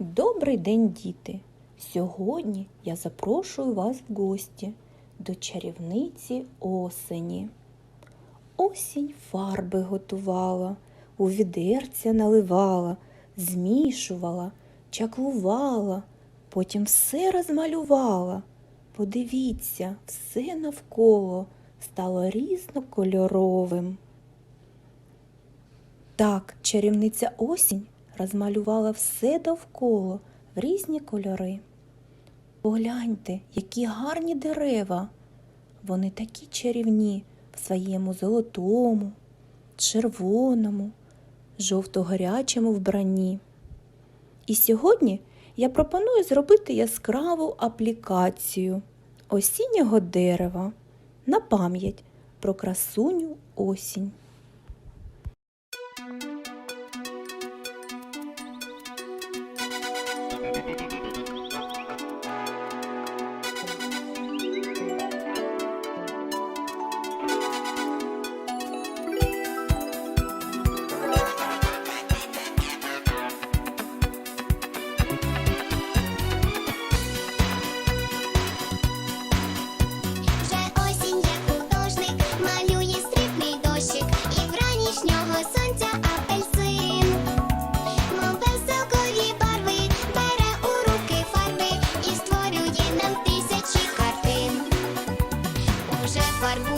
Добрий день, діти! Сьогодні я запрошую вас в гості до чарівниці осені. Осінь фарби готувала, у відерця наливала, змішувала, чаклувала, потім все розмалювала. Подивіться, все навколо стало різнокольоровим. Так, чарівниця осінь розмалювала все довкола в різні кольори. Погляньте, які гарні дерева. Вони такі чарівні в своєму золотому, червоному, жовто-гарячому вбранні. І сьогодні я пропоную зробити яскраву аплікацію осіннього дерева на пам'ять про красуню осінь.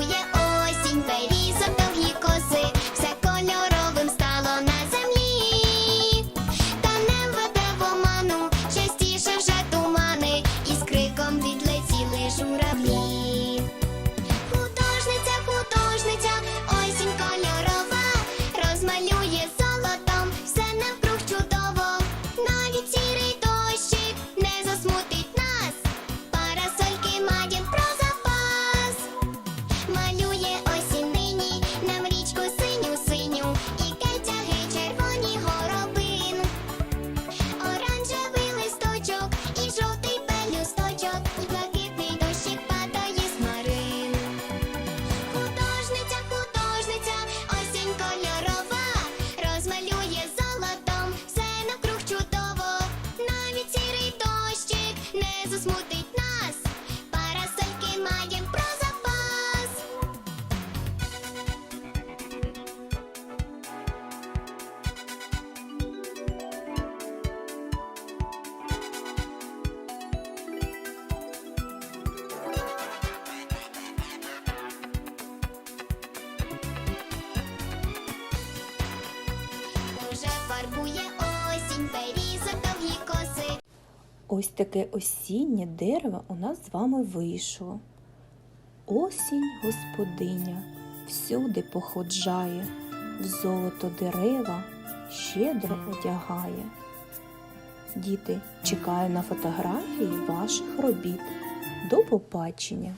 Фарбує осінь, берізок фарбує осінь, берізок довгі коси. Ось таке осіннє дерево у нас з вами вийшло. Осінь господиня всюди походжає, в золото дерева щедро одягає. Діти, чекаю на фотографії ваших робіт. До побачення!